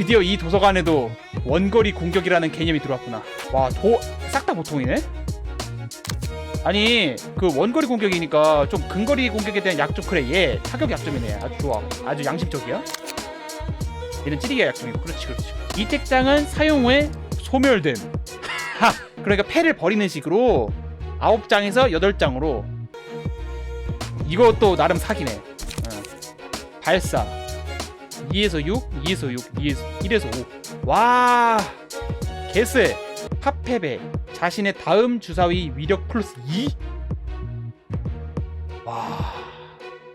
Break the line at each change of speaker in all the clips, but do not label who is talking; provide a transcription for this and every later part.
드디어 이 도서관에도 원거리 공격이라는 개념이 들어왔구나. 와, 도, 싹 다 보통이네? 아니, 그 원거리 공격이니까 좀 근거리 공격에 대한 약점, 그래, 얘 타격 약점이네. 아주 좋아. 아주 양심적이야. 얘는 찌르기가 약점이고. 그렇지, 그렇지. 이 택장은 사용 후에 소멸됨. 하! 그러니까 패를 버리는 식으로 9장에서 8장으로 이것도 나름 사기네. 어. 발사. 2에서 6, 2에서 6, 2에서 1에서 5. 와, 개쎄. 팝페베 자신의 다음 주사위 위력 플러스 2. 와,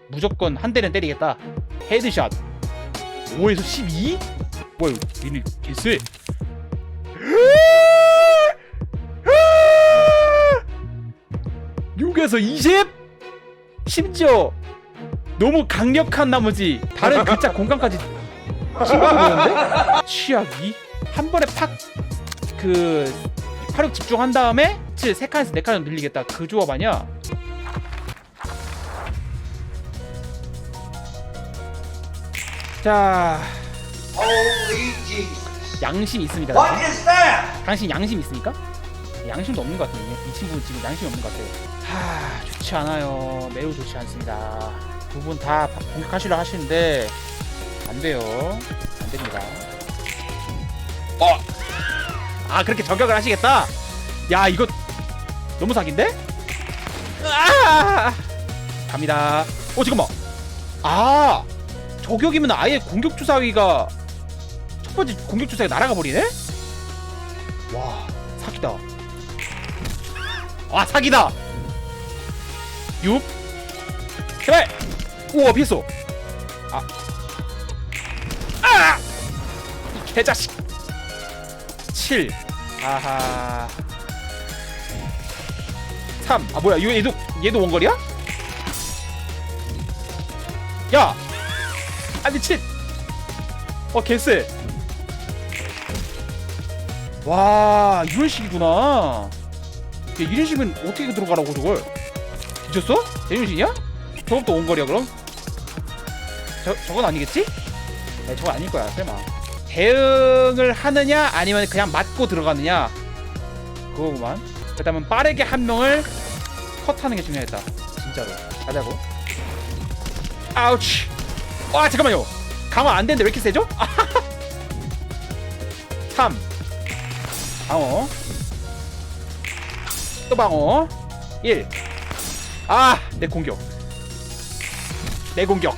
무조건 한 대는 때리겠다. 헤드샷. 5에서 12? 뭐야, 얘는 개쎄. 6에서 20? 심지어 너무 강력한 나머지 다른 글자 공간까지 침범되는데? 취약이 한 번에 팍그 화력 집중한 다음에 7, 3칸에서 4칸을 늘리겠다 그 조합 아니야? 자. 양심 있습니다 당신.
is that?
당신 양심 있습니까? 양심도 없는 것 같아요 이 친구는 지금 양심이 없는 것 같아요 하 좋지 않아요 매우 좋지 않습니다 두 분 다 공격하시려 하시는데 안 돼요 안 됩니다 어! 아 그렇게 저격을 하시겠다? 야 이거 너무 사기인데? 아! 갑니다 어 잠깐만 아 저격이면 아예 공격 주사위가 첫 번째 공격 주사위가 날아가 버리네? 와 사기다 아 사기다 6 제발 우와 피했어 아. 아! 이 개자식. 7 아하. 3 아 뭐야. 얘도 얘도 원거리야? 야! 아니 7어 개쎄. 와 이런 식이구나. 야, 이런 식은 어떻게 들어가라고 저걸? 미쳤어? 제정신이야? 저것도 원거리야 그럼? 저, 저건 아니겠지? 네 저건 아닐 거야 설마. 대응을 하느냐 아니면 그냥 맞고 들어가느냐? 그거구만. 그 다음은 빠르게 한 명을 컷하는 게 중요했다. 진짜로. 가자고. 아우치! 와 잠깐만요. 강화 안 되는데 왜 이렇게 세죠? 3 방어. 또 방어. 1 아, 내 공격. 내 공격.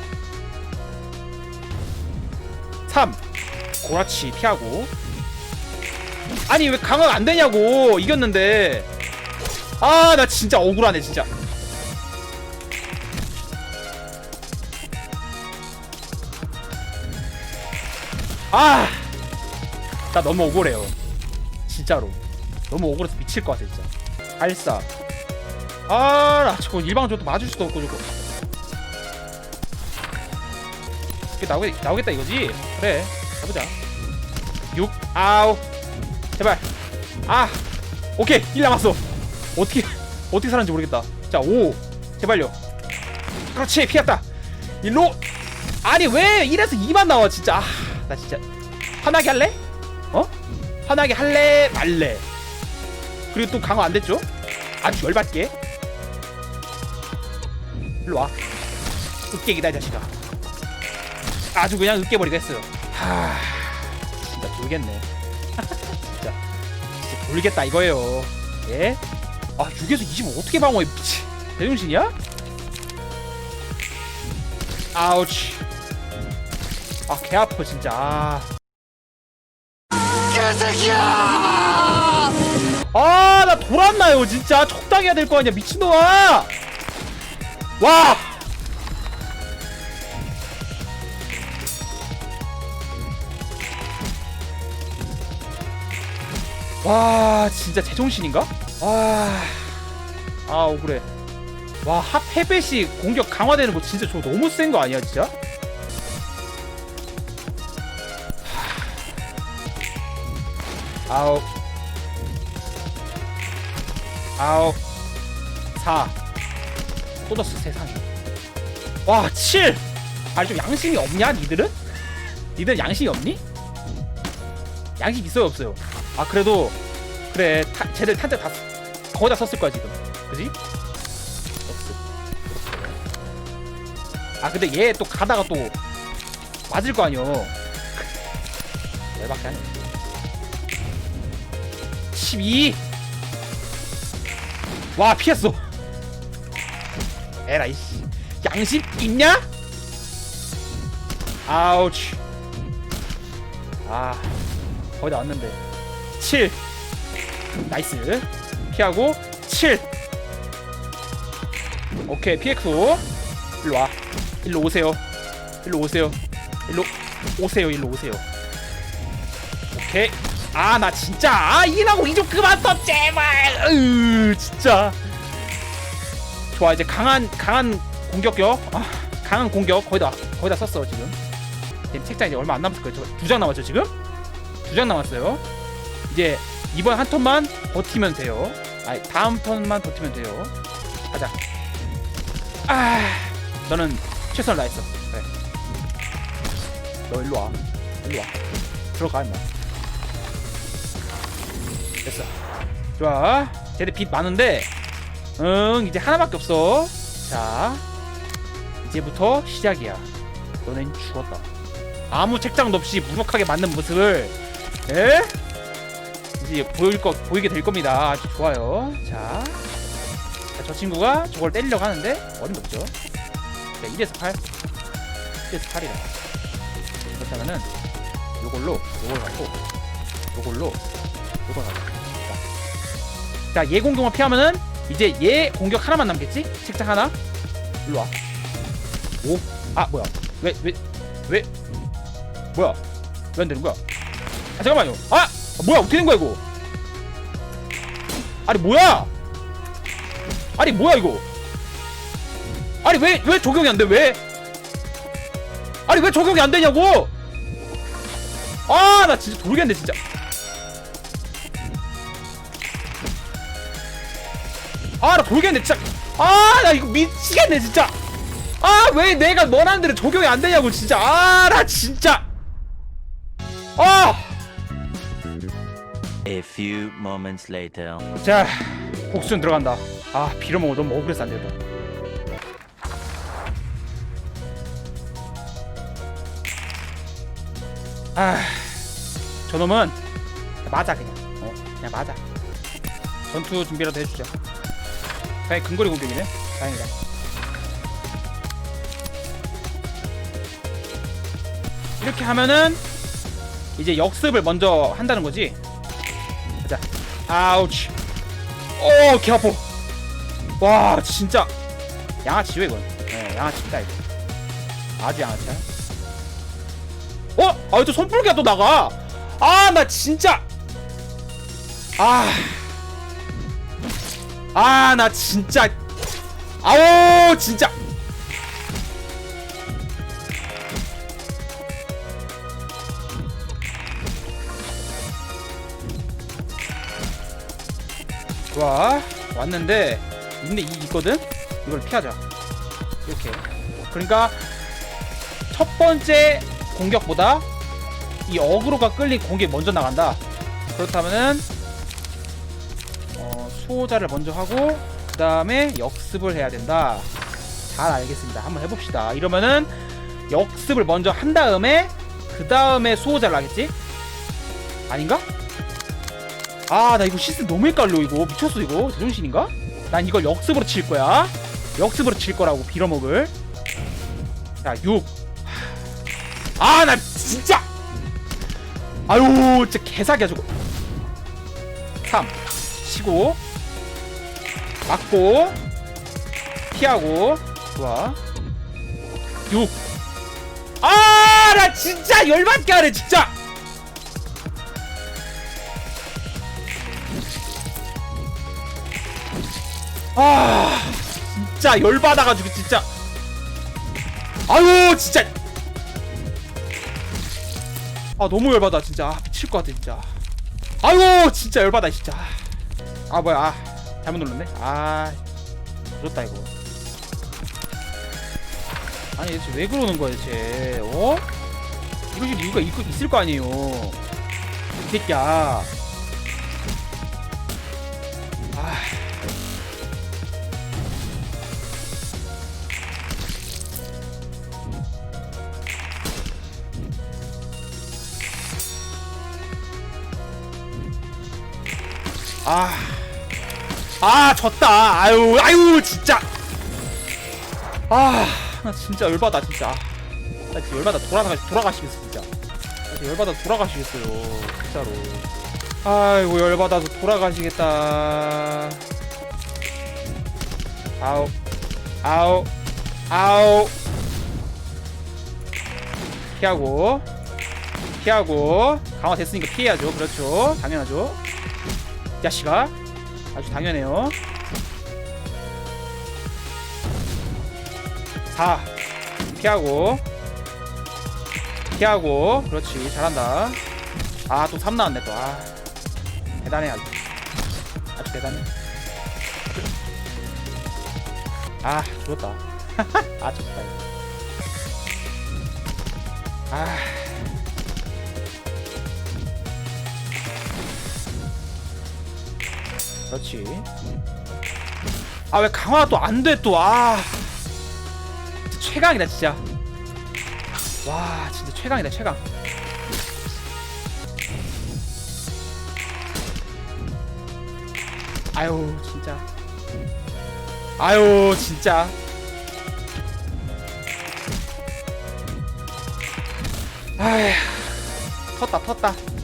3. 고라치 피하고. 아니, 왜 강화가 안 되냐고. 이겼는데. 아, 나 진짜 억울하네, 진짜. 아, 나 너무 억울해요. 진짜로. 너무 억울해서 미칠 것 같아, 진짜. 발사. 아, 나 저거 일방적으로 맞을 수도 없고 저거. 나오겠, 나오겠다 이거지? 그래, 가보자. 6, 아우, 제발. 아, 오케이, 1 남았어. 어떻게, 어떻게 살았는지 모르겠다. 자, 5, 제발요. 그렇지, 피했다. 1로. 아니 왜 1에서 2만 나와 진짜. 아, 나 진짜. 화나게 할래? 어? 화나게 할래? 말래? 그리고 또 강화 안 됐죠? 아주 열받게. 일로 와. 으깨기다 이 자식아. 아주 그냥 으깨버리고 했어요. 하, 진짜 돌겠네. 진짜, 진짜 돌겠다 이거예요. 예? 아 6에서 25 어떻게 방어해? 미치. 제정신이야? 아우치. 아 개 아파 진짜. 아. 아, 나 돌았나요, 진짜. 적당히 해야 될 거 아니야, 미친놈아! 와! 와, 진짜 제정신인가? 와. 아, 억울해. 와, 합 헤벳이 공격 강화되는 거 진짜 저 너무 센 거 아니야, 진짜? 아홉 아홉 사 또더스 세상에 와 7! 아니 좀 양심이 없냐 니들은? 니들 양심이 없니? 양식 있어요 없어요 아 그래도 그래 타, 쟤들 탄자 다 쓰- 거의 다 썼을 거야 지금. 그지? 아 근데 얘 또 가다가 또 맞을 거 아니여. 열받게 하네. 12! 와 피했어. 에라이 씨. 양심 있냐? 아우치. 아 거의 다 왔는데 7 나이스. 피하고 7 오케이 PX 일로 와. 일로 오세요. 일로 오세요. 일로 오세요 일로 오세요. 오케이. 아 나 진짜 아 이라고 이좀 그만 써 제발. 으 진짜. 좋아 이제 강한 강한 공격력. 아 강한 공격. 거의 다 거의 다 썼어 지금. 책장 이제 얼마 안 남았을 거예요. 두 장 남았죠 지금? 두 장 남았어요 이제 이번 한 턴만 버티면 돼요. 아 다음 턴만 버티면 돼요. 가자. 아 너는 최선을 다했어. 그래 너 일로 와. 일로 와. 들어가 임마. 됐어. 좋아. 쟤들 빚 많은데 응 이제 하나밖에 없어. 자 이제부터 시작이야. 너넨 죽었다. 아무 책장도 없이 무력하게 맞는 모습을 에? 이제 보일 거 보이게 될 겁니다 아주 좋아요 자, 자, 저 친구가 저걸 때리려고 하는데 어림도 없죠 자 1에서 8 1에서 8이다 그렇다면은 요걸로 요걸 갖고 요걸로 요걸 갖고 자, 얘 공격을 피하면은 이제 얘 공격 하나만 남겠지? 책장 하나. 일로 와. 오. 아, 뭐야? 왜, 왜, 왜? 뭐야? 왜 안 되는 거야? 아, 잠깐만요. 아, 아, 뭐야? 어떻게 된 거야 이거? 아니 뭐야? 아니 뭐야 이거? 아니 왜 왜 적용이 안 돼? 왜? 아니 왜 적용이 안 되냐고? 아, 나 진짜 모르겠네 진짜. 아나 돌겠네 진짜 아 나 이거 미치겠네 진짜 아 왜 내가 원하는 대로 적용이 안 되냐고 진짜 아 나 진짜 아!
A few moments later.
자 복순 들어간다. 아 빌어먹어 너무 억울해서 안 되겠다 아 저놈은 맞아 그냥. 어 그냥 맞아. 전투 준비라도 해주자 다행 근거리 공격이네. 다행이다. 이렇게 하면은 이제 역습을 먼저 한다는 거지 가자 아우치. 오 개 아파. 와 진짜. 양아치죠 이건? 네 양아치다 이거. 아주 양아치야 어? 아또 손불기가 또 나가? 아 나 진짜. 아. 아 나 진짜. 아오 진짜 좋아. 왔는데 있네 이 있거든? 이걸 피하자. 이렇게. 그러니까 첫 번째 공격보다 이 어그로가 끌린 공격이 먼저 나간다. 그렇다면은 어, 수호자를 먼저 하고 그 다음에 역습을 해야 된다. 잘 알겠습니다. 한번 해봅시다. 이러면은 역습을 먼저 한 다음에 그 다음에 수호자를 하겠지? 아닌가? 아 나 이거 시스템 너무 헷갈려 이거. 미쳤어 이거. 제정신인가? 난 이걸 역습으로 칠 거야. 역습으로 칠 거라고 빌어먹을. 자 6 아 나 진짜! 아유 진짜 개사기야 저거. 3 치고. 맞고. 피하고. 좋아. 6 아, 나 진짜 열받게 하네, 진짜! 아, 진짜 열받아가지고, 진짜. 아유, 진짜. 아, 너무 열받아, 진짜. 아, 미칠 것 같아, 진짜. 아유, 진짜 열받아, 진짜. 아, 뭐야. 아, 잘못 눌렀네. 아, 늦었다, 이거. 아니 대체 왜 그러는 거야 대체 어? 이러실 이유가 있, 있을 거 아니에요 이 새끼야 아 아, 아, 졌다. 아유, 아유, 진짜. 아, 나 진짜 열받아, 진짜. 나 진짜 열받아 돌아가 돌아가시겠어, 진짜. 나 진짜 열받아 돌아가시겠어요, 진짜로. 아이고 열받아서 돌아가시겠다. 아우, 아우, 아우. 피하고, 피하고. 강화 됐으니까 피해야죠. 그렇죠. 당연하죠. 이 자식아. 아주 당연해요. 4 피하고. 피하고. 그렇지. 잘한다. 아 또 3 나왔네 또 아 대단해 아주. 아주 대단해. 아 죽었다. 아 죽었다. 아 그렇지. 아 왜 강화 또 안 돼 또 아. 진짜 최강이다 진짜. 와 진짜 최강이다 최강. 아유 진짜. 아유 진짜. 아휴 텄다 텄다.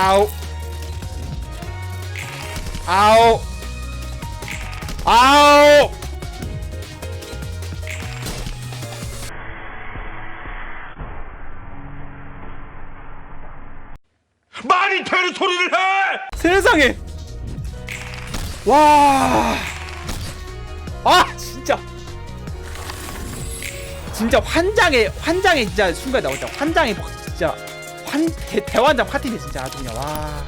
아우 아우 아우
말이 되는 소리를 해!
세상에! 와. 아 진짜! 진짜 환장의 환장의 진짜 순간 나오자. 환장의 막 진짜 환 대, 대환장 파티네 진짜 아주 그냥. 와.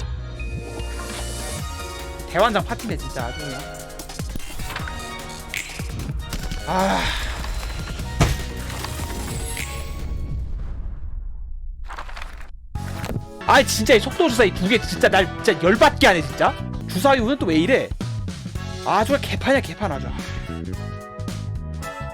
대환장 파티네 진짜 아주 그냥. 아. 아이 진짜 이 속도 주사 이 두 개 진짜 날 진짜 열받게 하네 진짜. 주사 이후는 또 왜 이래? 아 저거 개판이야 개판 아주